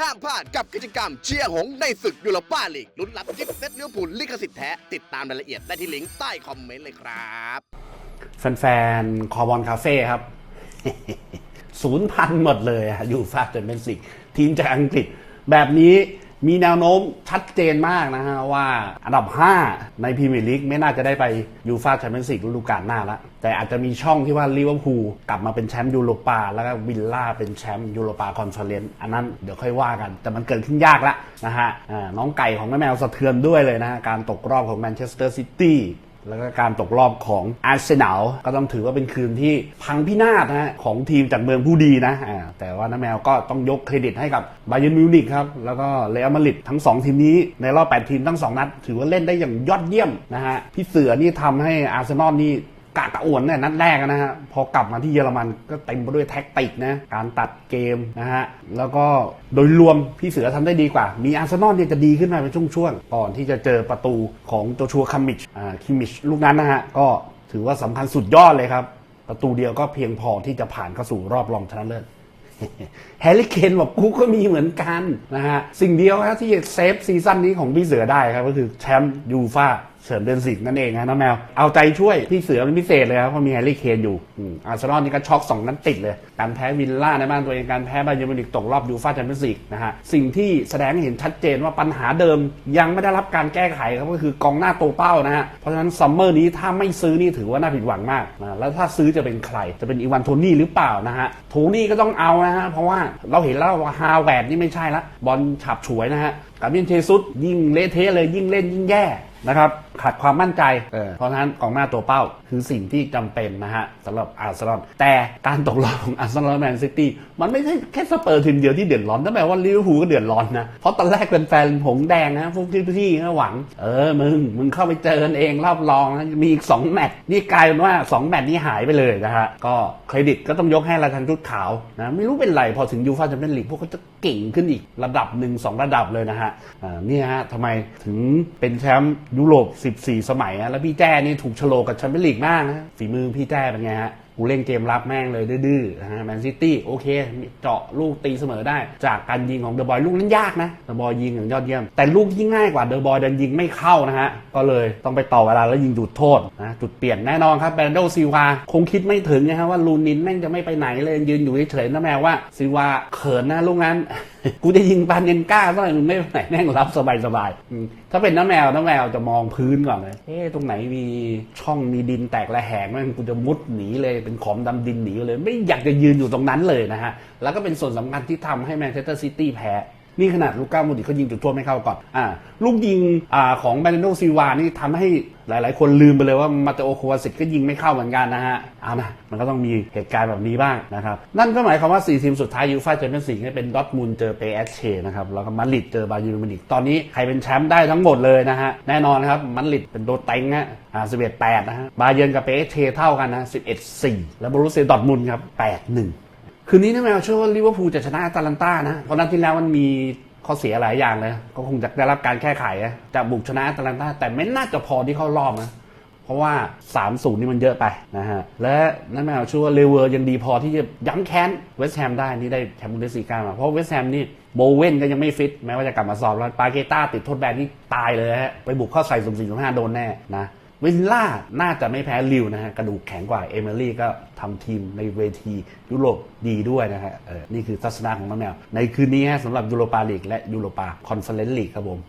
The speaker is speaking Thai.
ห้ามพลาดกับกิจกรรมเชียร์หงในศึกยูโรป้าลีกลุ้นรับกิฟต์เซตเลี้ยวผุนลิขสิทธิ์แท้ ติดตามรายละเอียดได้ที่ลิงก์ใต้คอมเมนต์เลยครับแฟนๆ คอบอลคาเฟ่ครับศูนย์พันหมดเลยอะยูฟาแชมเปี้ยนส์ลีกทีมจากอังกฤษแบบนี้ มีแนวโน้มชัดเจนมากนะฮะว่าอันดับ 5 ในพรีเมียร์ลีกไม่น่าจะได้ไปยูฟาแชมเปี้ยนส์ลีกฤดูกาลหน้าละแต่อาจจะมีช่องที่ว่าลิเวอร์พูลกลับมาเป็นแชมป์ยูโรปาแล้วก็วิลล่าเป็นแชมป์ยูโรปาคอนเฟอเรนซ์อันนั้นเดี๋ยวค่อยว่ากัน แต่มันเกิดขึ้นยากละนะฮะน้องไก่ของแม่แมวสะเทือนด้วยเลยนะการตกรอบของแมนเชสเตอร์ซิตี้ แล้วก็การตกรอบของอาร์เซนอลก็ต้องถือว่าเป็นคืนที่พังพินาศนะฮะของทีมจากเมืองผู้ดีนะแต่ว่าน้าแมวก็ต้องยกเครดิตให้กับบาเย r n m มิวนิกครับ แล้วก็เรอัลมาดริดทั้ง 2 ทีมนี้ในรอบ 8 ทีมทั้ง 2 นัด ถือว่าเล่นได้อย่างยอดเยี่ยมนะฮะพี่เสือนี่ทำให้อาร์เซนอลนี่ กะกะอ่วนเนี่ยนัดแรกนะฮะพอกลับมาที่เยอรมันก็เต็มไปด้วยแท็กติกนะการตัดเกมนะฮะแล้วก็โดยรวมพี่เสือทำได้ดีกว่า มีอาร์เซนอลเนี่ยจะดีขึ้นมาเป็นช่วงๆก่อนที่จะเจอประตูของโจชัวคัมมิชอ่าคิมมิชลูกนั้นนะฮะก็ถือว่าสำคัญสุดยอดเลยครับประตูเดียวก็เพียงพอที่จะผ่านเข้าสู่รอบรองชนะเลิศแฮร์รี่เคนบอกกูก็มีเหมือนกันนะฮะสิ่งเดียวครับที่เซฟซีซั่นนี้ของพี่เสือได้ครับก็คือแชมป์ยูฟ่า เฉินเดือนสิงนั่นเองนะน้องแมว เอาใจช่วยพี่เสือเป็นพิเศษเลยครับเพราะมีแฮร์รี่เคนอยู่อาร์เซนอลนี่ก็ช็อกสองนัดติดเลย การแพ้วิลล่าในบ้านตัวเองการแพ้บาเยร์นมิวนิกตกรอบยูฟ่าแชมเปี้ยนส์ลีกนะฮะสิ่งที่แสดงให้เห็นชัดเจนว่าปัญหาเดิมยังไม่ได้รับการแก้ไขครับก็คือกองหน้าตัวเป้านะฮะเพราะฉะนั้นซัมเมอร์นี้ถ้าไม่ซื้อนี่ถือว่าน่าผิดหวังมากนะแล้วถ้าซื้อจะเป็นใครจะเป็นอีวานโทนี่หรือเปล่านะฮะโทนี่ก็ต้องเอานะฮะเพราะว่าเราเห็นแล้วว่าฮาวแวร์ดนี่ไม่ใช่ละบอลฉับฉวยนะฮะกาเบียนเชซุสยิ่งเละเทะเลยยิ่งเล่นยิ่งแย่ นะครับขาดความมั่นใจเออเพราะฉะนั้นกองหน้าตัวเป้าคือสิ่งที่จำเป็นนะฮะสำหรับอาร์เซนอลแต่การตกรอบของอาร์เซนอลแมนซิตี้มันไม่ใช่แค่สเปอร์ทีมเดียวที่เดือดร้อนนั่นแปลว่าลิเวอร์พูลก็เดือดร้อนนะ เพราะตอนแรกเป็นแฟนผงแดงนะพวกที่ที่ก็หวัง เออมึง มึงเข้าไปเจอกันเองรอบรองนะมีอีก 2 แมตช์นี่กลายเป็นว่า 2 แมตช์นี้หายไปเลยนะฮะก็เครดิตก็ต้องยกให้ราชันชุดขาวนะไม่รู้เป็นไรพอถึงยูฟ่าแชมเปี้ยนลีกพวกเขาจะเก่งขึ้นอีกระดับหนึ่งสองระดับเลยนะฮะอ่านี่ฮะทำไมถึงเป็นแชมป์ยุโรป 14 สมัยอะแล้วพี่แจ้นี่ถูกโฉลกับแชมเปี้ยนลีกมากนะฝีมือพี่แจ้เป็นไงฮะกูเล่นเกมรับแม่งเลยดื้อๆนะฮะแมนซิตี้โอเค เจาะลูกตีเสมอได้ จากการยิงของเดอะบอยลูกนั้นยากนะเดอะบอยยิงอย่างยอดเยี่ยม แต่ลูกที่ง่ายกว่าเดอะบอยดันยิงไม่เข้านะฮะ ก็เลยต้องไปต่อเวลาแล้วยิงจุดโทษนะจุดเปลี่ยนแน่นอนครับแบรนโดซิวาคงคิดไม่ถึงนะฮะว่าลูนินแม่งจะไม่ไปไหนเลยยืนอยู่เฉยๆนะแมวว่าซิวาเขินนะลูกนั้น กูจะยิงปานเนนก้าเมื่อไหร่มึงไม่ไปไหนแม่งรับสบายๆอืมถ้าเป็นน้าแมวน้าแมวจะมองพื้นก่อนเลยเอ๊ะตรงไหนมีช่องมีดินแตกระแหงแม่งกูจะมุดหนีเลยเป็นขอมดำดินหนีเลย ไม่อยากจะยืนอยู่ตรงนั้นเลยนะฮะแล้วก็เป็นส่วนสำคัญที่ทำให้แมนเชสเตอร์ซิตี้แพ้ นี่ขนาดลูก้าโมดิเขายิงจุดโทษไม่เข้าก่อนอ่าลูกยิงอ่าของแบรนโดซิวานี่ทำให้หลาย ๆ คนลืมไปเลยว่ามาเตโอโควาสิตก็ยิงไม่เข้าเหมือนกันนะฮะเอานะมันก็ต้องมีเหตุการณ์แบบนี้บ้างนะครับ นั่นก็หมายความว่า 4 ทีมสุดท้ายยูฟ่าแชมเปี้ยนส์ลีกเป็นดอทมุนเจอเปเอสเชนะครับแล้วก็มาดริดเจอบาเยิร์นมิวนิกตอนนี้ใครเป็นแชมป์ได้ทั้งหมดเลยนะฮะแน่นอนครับมาดริดเป็นโดเต็งฮะอ่า11 8นะฮะบาเยิร์นกับเปเอสเชเท่ากันนะ11 4แล้วบรูเซียดอทมุนครับ8 1 คืนนี้นะแมวเชื่อว่าลิเวอร์พูลจะชนะอาตาลันต้านะเพราะนัดที่แล้วมันมีข้อเสียหลายอย่างเลยก็คงจะได้รับการแก้ไขจะบุกชนะอาตาลันต้าแต่ไม่น่าจะพอที่เข้ารอบนะเพราะว่า 3 0 นี่มันเยอะไปนะฮะ และนั่นแมวเชื่อว่าเลเวอร์ยังดีพอที่จะย้ำแค้นเวสต์แฮมได้ นี่ได้แชมป์บุนเดสลีกามา เพราะเวสต์แฮมนี่โบเวนก็ยังไม่ฟิต แม้ว่าจะกลับมาสอบแล้วปาเกต้าติดโทษแบนนี่ตายเลยฮะ ไปบุกเข้าใส่สมสี่สมห้าโดนแน่นะ วินล่าน่าจะไม่แพ้ลิวนะฮะ กระดูกแข็งกว่า เอมิลี่ก็ทำทีมในเวทียุโรปดีด้วยนะฮะเออนี่คือทัศนะของน้องแมว ในคืนนี้ฮะสำหรับยูโรปาลีกและยูโรปาคอนเฟอเรนซ์ลีกครับผม